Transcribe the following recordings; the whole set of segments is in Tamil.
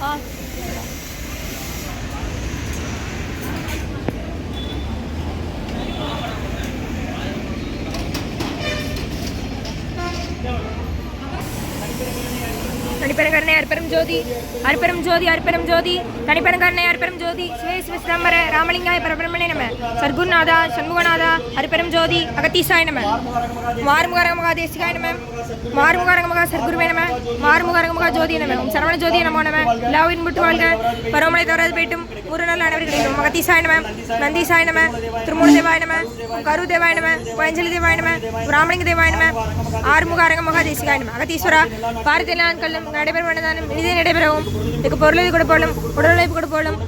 啊。தனிப்பெருங்கருணை அற்பெரும் ஜோதி அற்பெரும் ஜோதி அற்பெரும் ஜோதி தனிப்பெருங்கருணை அற்பெரும் ஜோதி. சிவே சிவசிதம்பர ராமலிங்காய பரபிரமணே நம. சர்க்குநாதா சண்முகநாதா அற்பெரும் ஜோதி அகத்தீசாய நம. மாறுமுகரக மகா தேசிகாய நம. மாறுமுகரக மகா சர்க்குருவே நம. மாறுமுகரக மகா ஜோதி நம சரவண ஜோதி நமோ நம. லாவின் முட்டு வாழ்க. பருவமழை தவறாது போயிட்டும். ஒரு நாள் அனைவர்களும் மகத்தீசாய நம நந்தீசாய நம திருமூல தேவாயணம கரு தேவாய நம பயஞ்சலி தேவாய நம ராமலிங்க ஆறுமுக அரங்க மகா தேசிகாய நம. அகத்தீஸ்வரா பாரதிய நாட்களும் நடைபெறும் மனதானம் நடைபெறவும். இதுக்கு பொருளை கொடுப்போலும் உடல் உழைப்பு கொடுப்போலும்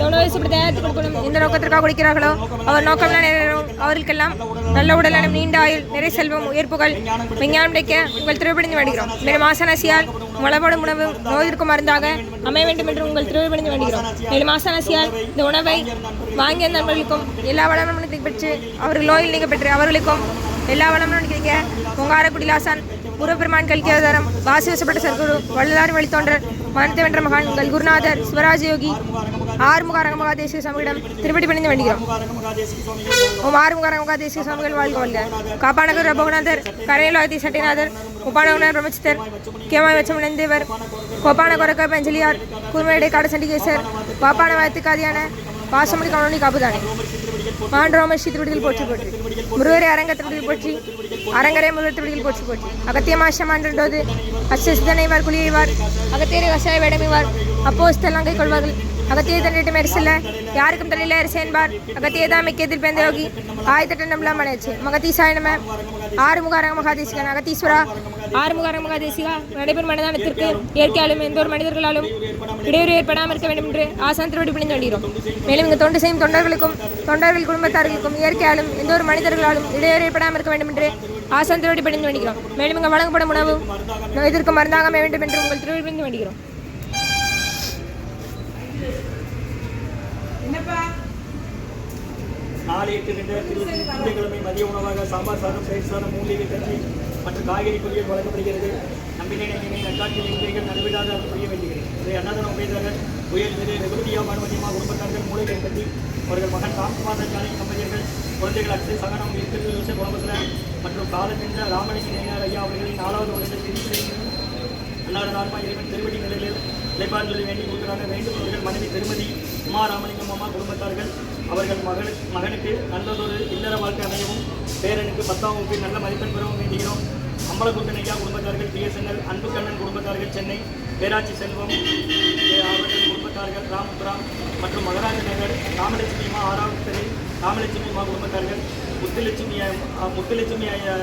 எவ்வளோ உணவை தயாரித்து கொடுக்கணும்? இந்த நோக்கத்திற்காக குடிக்கிறார்களோ? அவர் நோக்கம்லாம் நிறைவேறும். அவர்களுக்கெல்லாம் நல்ல உடலான நீண்ட ஆயுள் நிறை செல்வம் உயர்ப்புகள் விஞ்ஞானம் கிடைக்க உங்கள் திருவிழிந்து வேண்டுகிறோம். மேலும் ஆசனசியால் உணவோடும் உணவு நோயிற்கு மருந்தாக அமைய வேண்டும் என்று உங்கள் திருவிழிந்து வேண்டுகிறோம். மேலும் ஆசனசியால் இந்த உணவை வாங்கிய நண்பர்களுக்கும் எல்லா வளமும் பெற்று அவர்கள் நோயில் நீங்க பெற்று அவர்களுக்கும் எல்லா வளமும் கிடைக்க பொங்காரக்குடிலாசான் முருகப்பெருமான் கல்கி அவதாரம் வாசி வசப்பட்ட சர்க்குரு வள்ளலார் வழித்தோன்றர் மனத்தவென்ற மகான் உங்கள் குருநாதர் சிவராஜ யோகி ஆறுமுக அரங்கமகா தேசிய சமூகம் திருப்படி பணிந்து வேண்டுகிறோம் ஓம் ஆறுமுக அரங்கமகா தேசிய சுவாமிகள் வாழ்க வாழ்க காப்பாநகர் ரபகுநாதர் கரையலாதி சட்டிநாதர் உபானகுணர் பிரமச்சித்தர் கேமாய் வச்சம் நந்தேவர் கோப்பான கொரக்க பஞ்சலியார் குருமையடை காடசண்டிகேசர் பாப்பான வயத்துக்காதியான பாசமணி கவனி காப்புதானே மாண்டோம ஸ்ரீ திருவடியில் போற்றி போற்றி. முருகரை அரங்க திருவடியில் போற்றி. அரங்கரை முருகர் திருவடியில் போற்றி போற்றி. அகத்திய மாஷம் ஆண்டோது அச்சசிதனைவார் குளியவார் அகத்தியரை வசாய வேடமைவார். அப்போஸ்தலங்கை கொள்வார்கள். அகத்திய தண்டிட்டு மெரிசல்ல யாருக்கும் தலையில அரிசி என்பார். அகத்திய தான் மிக்கத்தில் பேந்த யோகி? ஆயத்தட்ட நம்பலாம் மனைச்சு மகதீசாய நம. ஆறுமுக மகாதேசிகன் அகத்தீஸ்வரா ஆறுமுக அரங்க மகாதேசிகா நடைபெறும் மனதானத்திற்கு இயற்கையாலும் எந்த ஒரு மனிதர்களாலும் இடையூறு ஏற்படாமல் இருக்க வேண்டும் என்று ஆசான் திருவடி பணிந்து மேலும் இங்கு தொண்டு செய்யும் தொண்டர்களுக்கும் தொண்டர்கள் குடும்பத்தார்களுக்கும் இயற்கையாலும் எந்த ஒரு மனிதர்களாலும் இடையூறு ஏற்படாமல் இருக்க வேண்டும் என்று ஆசான் திருவடி வேண்டுகிறோம் மேலும் இங்கு வழங்கப்படும் உணவு நோய்திற்கு மருந்தாக அமைய வேண்டும் என்று உங்கள் திருவடி பணிந்து வேண்டுகிறோம் நாளை எட்டு ரெண்டு இருபத்தி திங்கட்கிழமை மதிய உணவாக சாம்பார் சாதம் தயிர் சாதம் மூலிகை கஞ்சி மற்றும் காய்கறி பொரியல் வழங்கப்படுகிறது. நம்பினை நினை நக்காட்சி நிலைகள் நடைபெறாத புரிய வேண்டுகிறது இதை அன்னதானம் உபயோக உயர் திரு ரெகுதியா பானுமதியமா குடும்பத்தார்கள் மூளை கைப்பற்றி அவர்கள் மகன் ராம்குமார் ஜானகி தம்பதியர்கள் குழந்தைகள் அக்ஷய் சகனம் யோசை குடும்பத்தில் மற்றும் காலத்தின்ற ராமலிங்க நேயர் ஐயா வருடத்தில் அன்னாடு இறைவன் திருவடி நிலையில் நிலைப்பாடுகளை வேண்டி கொடுக்கிறாங்க வேண்டுபவர்கள் மனைவி திருமதி உமா ராமலிங்கம் அம்மா குடும்பத்தார்கள். அவர்கள் மகனு மகனுக்கு நல்லதொரு இல்லற வாழ்க்கை அமையவும் பேரனுக்கு பத்தாம் வகுப்பில் நல்ல மதிப்பெண் பெறவும் வேண்டுகிறோம். அம்பலக்குட்டன் ஐயா குடும்பத்தார்கள் பிஎஸ்என்எல் அன்புக்கண்ணன் குடும்பத்தார்கள் சென்னை பேராட்சி செல்வம் அவர்கள் குடும்பத்தார்கள் ராமபுரம் மற்றும் மகராஜ நகர் ராமலட்சுமி அம்மா ஆறாவது தெரு ராமலட்சுமி அம்மா குடும்பத்தார்கள் முத்துலட்சுமி முத்துலட்சுமி ஐயா,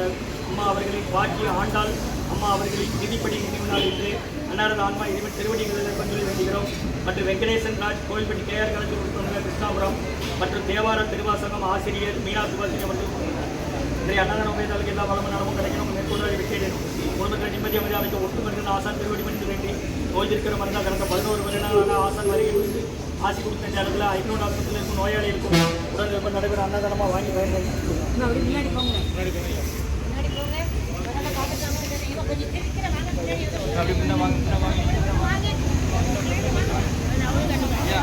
அம்மா அவர்களின் பாக்கிய ஆண்டாள் அம்மா அவர்களின் விதிப்படி நினைவு நாள் என்று அன்னாரது ஆன்மா இறைவன் திருவடிகளில் பஞ்சொலி வேண்டுகிறோம். மற்றும் வெங்கடேசன் ராஜ் கோயில்பட்டி கேஆர் கலந்து கொடுத்தவங்க கிருஷ்ணாபுரம் மற்றும் தேவார திருவாசகம் ஆசிரியர் மீனா சுபாஷினி அவர்கள் இன்றைய அன்னதான உபயத்தாளுக்கு எல்லா வளமும் நலமும் கிடைக்கணும். மேற்கொண்டு வெற்றியடையணும் குடும்பத்தில் நிம்மதி அமைதி அமைக்க ஒட்டு மருந்து ஆசான் திருவடி பணிந்து வேண்டி நோய் இருக்கிற மருந்தா கடந்த பதினோரு வருடங்களாக ஆசான் வருகை கொடுத்து ஆசி கொடுத்த நேரத்தில் ஐநூறு ஆஸ்பத்திரியில் இருக்கும் நோயாளிகளுக்கும் உடல் வெப்பம் நடைபெற அன்னதானமாக வாங்கி பயன்படுத்தி அப்படி முன்ன வாங்க முன்ன வாங்க ஐயா,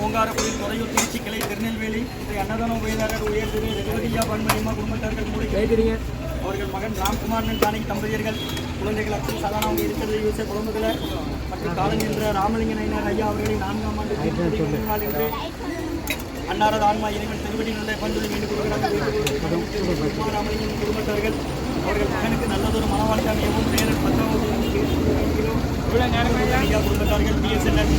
ஓங்காரக்குடியில் துறையூர் திருச்சி கிளை திருநெல்வேலி இதை அன்னதான உபயதாரர் உயர் திரு ரெகுவதியா பன்மணியம்மா குடும்பத்தார்கள் மூடி அவர்கள் மகன் ராம்குமார் ஜானகி தம்பதியர்கள் குழந்தைகள் அச்சல் சதானம் இருக்கிறது யூசே குடும்பத்தில் மற்றும் காலஞ்சென்ற ராமலிங்க நயினர் ஐயா அவர்களின் நான்காம் ஆண்டு நாள் என்று அன்னாரது ஆன்மா இறைவன் திருவடி நல்ல பண்புகளை வேண்டிக் கொடுக்கிறாங்க ராமலிங்கன் குடும்பத்தார்கள் அவர்கள் மகனுக்கு நல்லதொரு மனவாழ்க்கை அமையவும் பேரன் பத்தாவது ஐயா குடும்பத்தார்கள் பிஎஸ்என்எல்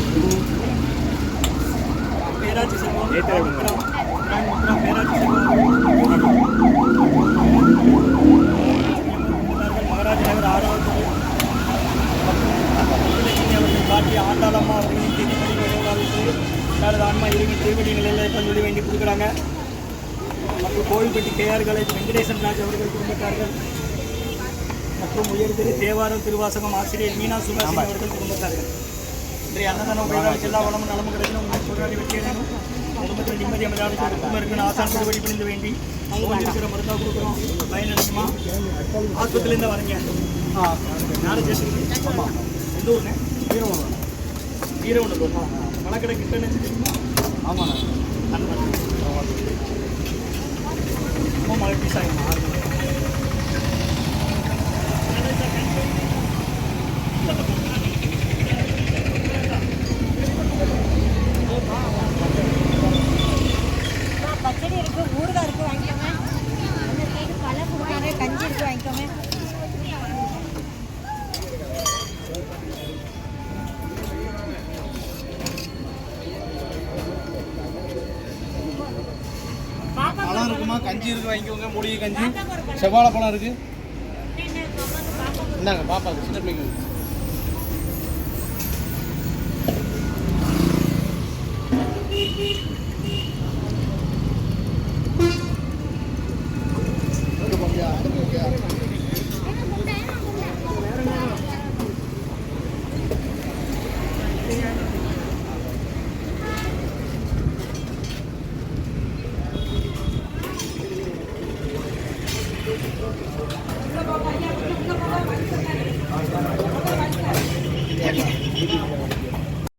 பேராட்சி செல்வம் ராமபுரம், ராமபுரம் பேராட்சி செல்வம் மகாராஜ நகர் ஆறாவது தெரு. மற்றும் அவர்கள் காட்டிய ஆண்டாளம்மா அவர்களின் திருப்பதி விளையாடாவிட்டு தனது ஆன்மா இறைவன் திருவடி நிலையில் பஞ்சொலி வேண்டி கொடுக்குறாங்க மற்றும் கோவில்பட்டி கேஆர் காலேஜ் வெங்கடேசன் ராஜ் அவர்கள் குடும்பத்தார்கள் மற்றும் உயர்திரு தேவாரம் திருவாசகம் ஆசிரியர் மீனா சுபாஷினி அவர்கள் குடும்பத்தார்கள் இன்றைய அன்னதான உபயோகம் எல்லா வளமும் நலமும் கிடைக்கணும். உங்கள் போராடி வெற்றியடையணும். குடும்பத்தில் நிம்மதி அமைதியாக குடும்பம் இருக்குன்னு ஆசான் பிடிந்து வேண்டி அவங்க இருக்கிற மருந்தா கொடுக்குறோம் பயன் அடைக்குமா ஆஸ்பத்திரிலேருந்து வரீங்க. யாரும் சேர்த்துருக்கு எந்த ஊருண்ணே வீரவனம் வீரவனூர் வழக்கடை கிட்டன்னு தெரியுமா ஆமாண்ணா. நண்பன் ரொம்ப மழை பீஸ் ஆகிடும் ஆறு கஞ்சி இருக்குது வாங்கிக்கோங்க. மூலிகை கஞ்சி. செவ்வாழை பழம் இருக்கு. என்னங்க பாப்பா சின்ன பிள்ளைங்க Beep, beep.